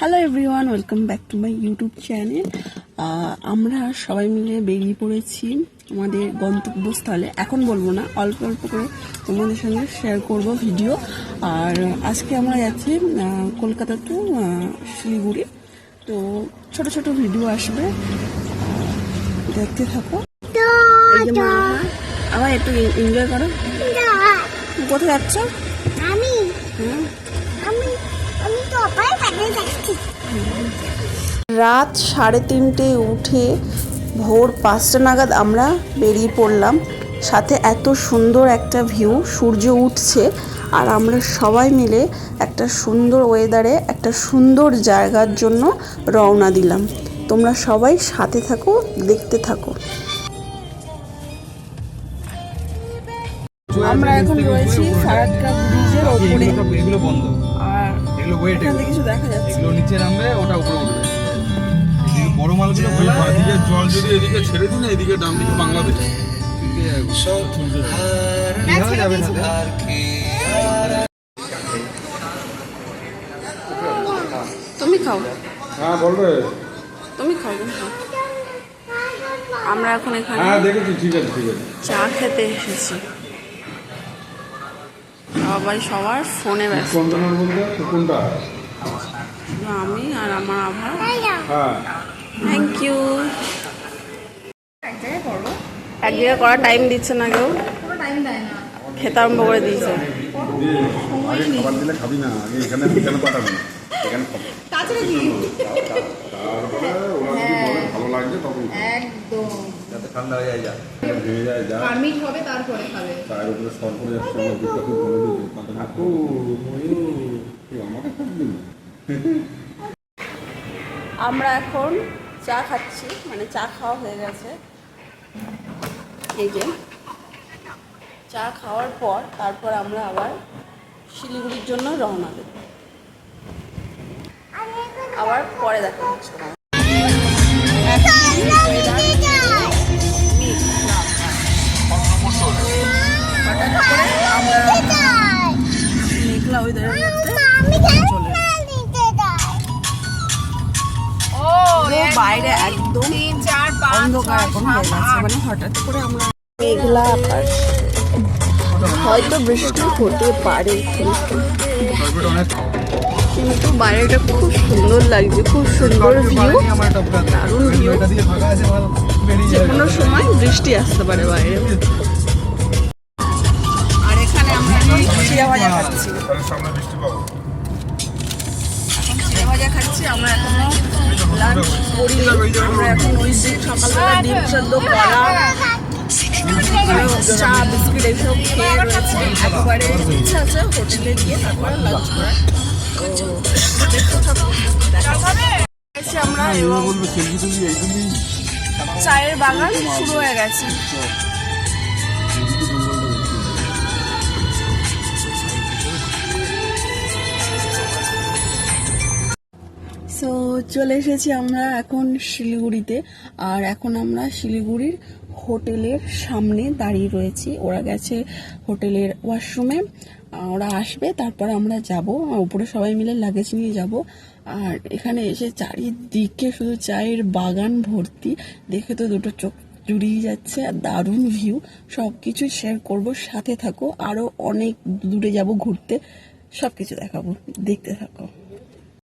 Hello everyone welcome back to my YouTube channel আমরা সবাই মিলে বেরিয়ে পড়েছি আমাদের গন্তব্যস্থলে। এখন বলব না অল্প অল্প করে তোমাদের সঙ্গে শেয়ার করব ভিডিও আর আজকে আমরা যাচ্ছি কলকাতা টু শিলিগুড়ি। তো ছোট ছোট ভিডিও আসবে। দেখতে থাকো। আবার একটু এনজয় করো। কোথায় যাচ্ছ? আমি আমি আমি তো রাত সাড়ে তিনটে উঠে ভোর পাঁচটা নাগাদ আমরা বেরিয়ে পড়লাম। সাথে এত সুন্দর একটা ভিউ সূর্য উঠছে আর আমরা সবাই মিলে একটা সুন্দর ওয়েদারে একটা সুন্দর জায়গার জন্য রওনা দিলাম। তোমরা সবাই সাথে থাকো দেখতে থাকো। আমরা এখন রয়েছি ফারাক্কা ব্রিজের ওপরে। এগুলো বন্ধ। আর এগুলো ওয়েট এখান থেকে কিছু দেখা যাচ্ছে। এগুলো নিচে নামবে ওটা উপরে উঠবে। বড় মালগুলো ওই বাঁদিকে জল যদি এদিকে ছেড়ে দিন এদিকে ডান দিকে বাংলাদেশ। তুমি খাও। হ্যাঁ বলবে। তুমি খাও খাও। আমরা এখন এখানে হ্যাঁ দেখেছি ঠিক আছে ঠিক আছে। চা খেতে এসেছি। সবাই সবার ফোনে ব্যস্ত। কোনটা? আমি আর আমার আভার হ্যাঁ। থ্যাংক ইউ এক জায়গায় করার টাইম দিচ্ছে না কেউ। খেতে আরম্ভ করে দিয়েছে। খাবার দিলে খাবি না এখানে এখানে এখানে খাব তারপরে ওরা যদি বলে ভালো লাগছে তখন একদম যাতে ঠান্ডা হয়ে যায় যা ভেঙে যায় যা পারমিট হবে তারপরে খাবে চায়ের উপরে সর করে যাচ্ছে আমার দিকটা খুব ভালো দিয়েছে কাকু তুই আমাকে খাবি আমরা এখন চা খাচ্ছি মানে চা খাওয়া হয়ে গেছে এই যে চা খাওয়ার পর তারপর আমরা আবার শিলিগুড়ির জন্য রওনা দেব আবার পরে দেখা হচ্ছে মেঘলা ওয়েদারের মধ্যে বাইরে একদম অন্ধকার এখন হয়ে গেছে। মানে হঠাৎ করে আমরা মেঘলা আকাশ। হয়তো বৃষ্টি হতে পারে কিন্তু বাইরেটা খুব সুন্দর লাগছে খুব সুন্দর ভিউ দারুণ ভিউ যে কোনো সময় বৃষ্টি আসতে পারে বাইরে। আর এখানে আমরা এখন চিড়া ভাজা খাচ্ছি। তাহলে সামনে বৃষ্টি পাবো। এখন চিড়ে ভাজা খাচ্ছি আমরা এখনও লাঞ্চ করি আমরা এখন ওই সকালবেলা ডিম সেদ্ধ কলা চা বিস্কিট এইসব খেয়ে রয়েছে। একেবারে ইচ্ছা আছে হোটেলে গিয়ে তারপরে লাঞ্চ আমরা তুলি এইগুলি চায়ের বাগান শুরু হয়ে গেছে। সো চলে এসেছি আমরা এখন শিলিগুড়িতে। আর এখন আমরা শিলিগুড়ির হোটেলের সামনে দাঁড়িয়ে রয়েছি। ওরা গেছে হোটেলের ওয়াশরুমে। ওরা আসবে, তারপর আমরা যাব। উপরে সবাই মিলে লাগেজ নিয়ে যাব। আর এখানে এসে চারিদিকে শুধু চায়ের বাগান ভর্তি। দেখে তো দুটো চোখ জুড়িয়ে যাচ্ছে, আর দারুণ ভিউ সব কিছু শেয়ার করব, সাথে থাকো। আরও অনেক দূরে যাব ঘুরতে। সব কিছু দেখাবো। দেখতে থাকো।